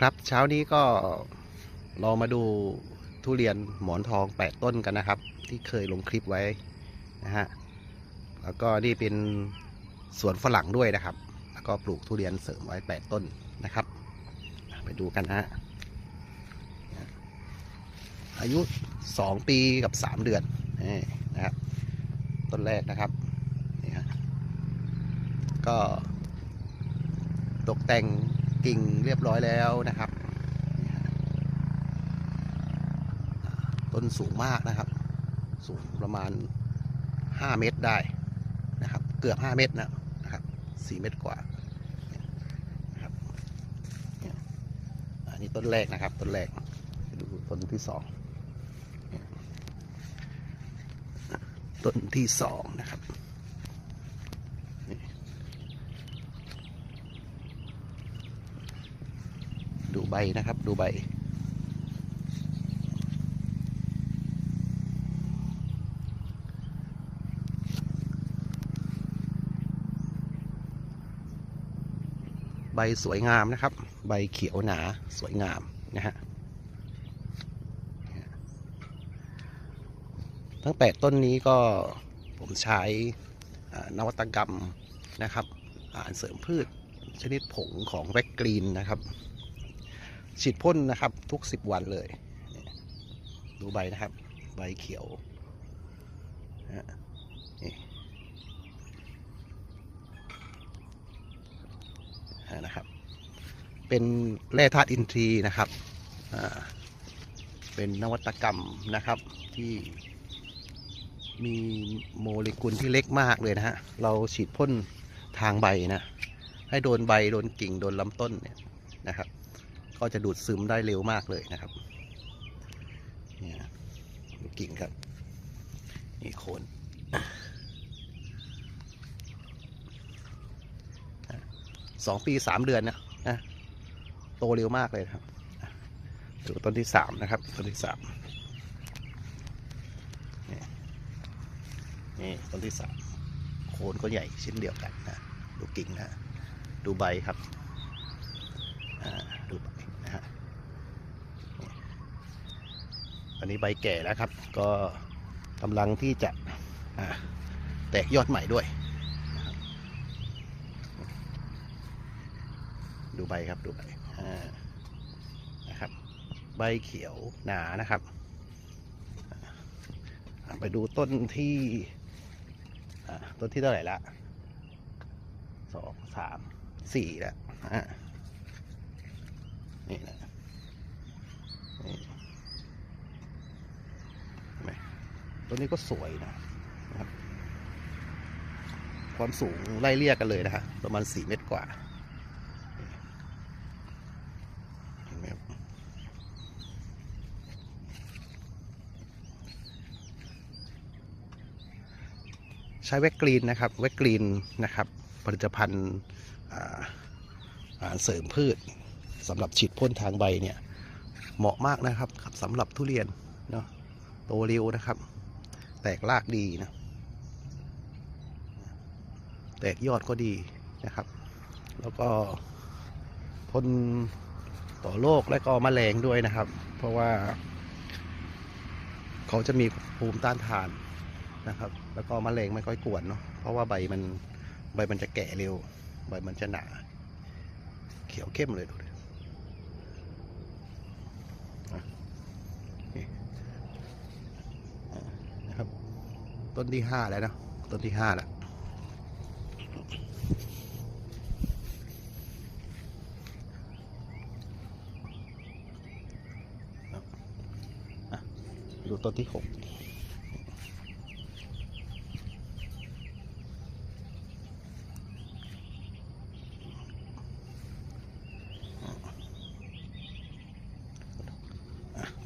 ครับเช้านี้ก็เรามาดูทุเรียนหมอนทองแปดต้นกันนะครับ ที่เคยลงคลิปไว้นะฮะแล้วก็นี่เป็นสวนฝรั่งด้วยนะครับ แล้วก็ปลูกทุเรียนเสริมไว้แปดต้นนะครับ ไปดูกันนะฮะอายุสองปีกับสามเดือนนี่นะครับต้นแรกนะครับนี่ฮะก็ตกแต่ง กิ่งเรียบร้อยแล้วนะครับ ต้นสูงมากนะครับ สูงประมาณ 5 เมตรได้นะครับ เกือบ 5 เมตรนะนะครับ4เมตรกว่านี่ยนะครับอันนี้ต้นแรกนะครับ ต้นแรกดูต้นที่สองต้นที่สองนะครับนี่ดูใบนะครับ ดูใบใบสวยงามนะครับ ใบเขียวหนาสวยงามนะฮะทั้งแปดต้นนี้ก็ผมใช้นวัตกรรมนะครับอาหารเสริมพืชชนิดผงของแวกกรีนนะครับ ฉีดพ่นนะครับ ทุก10วันเลย ดูใบนะครับ ใบเขียวนะครับ เป็นแร่ธาตุอินทรีย์นะครับเป็นนวัตกรรมนะครับที่มีโมเลกุลที่เล็กมากเลยนะฮะ เราฉีดพ่นทางใบนะ ให้โดนใบ โดนกิ่ง โดนลำต้นเนี่ยนะครับ ก็จะดูดซึมได้เร็วมากเลยนะครับเนี่ยดูกิ่งครับนี่โคนสองปีสามเดือนนะนะโตเร็วมากเลยครับดูต้นที่สามนะครับต้นที่สามนี่นี่ต้นที่สามโคนก็ใหญ่เช่นเดียวกันนะดูกิ่งนะดูใบครับอ่าดูใบนะฮะนี่ อันนี้ใบแก่แล้วครับ ก็กำลังที่จะแตกยอดใหม่ด้วย ดูใบครับดูใบนะครับ ใบเขียวหนานะครับ ไปดูต้นที่ต้นที่เท่าไหร่ละสองสามสี่แล้วนี่นะนี่เห็นไหม ต้นนี้ก็สวยนะครับ ความสูงไล่เรียกกันเลยนะฮะประมาณสี่เมตรกว่าใช้แวกกรีนนะครับ แวกกรีนนะครับ ผลิตภัณฑ์อาอาหารเสริมพืชสำหรับฉีดพ่นทางใบเนี่ย เหมาะมากนะครับสำหรับทุเรียนเนาะโตเร็วนะครับ แตกรากดีนะ แตกยอดก็ดีนะครับ แล้วก็ทนต่อโรคและก็มแมลงด้วยนะครับ เพราะว่า เขาจะมีภูมิต้านทานนะครับ แล้วก็มแมลงไม่ค่อยกวนเนาะเพราะว่าใบมันใบมันจะแก่เร็ว ใบมันจะหนา เขียวเข้มเลยดูดิอะนี่อะนะครับ ต้นที่ห้าแล้วนะต้นที่ห้าแล้วดูต้นที่หก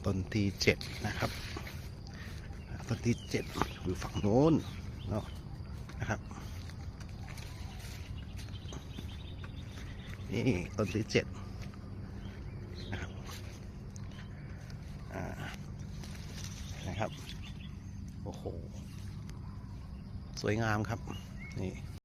ต้นที่เจ็ดนะครับ ต้นที่เจ็ดอยู่ฝั่งโน้นเนาะนะครับนี่ต้นที่เจ็ดนะครับนะครับ โอ้โห สวยงามครับ นี่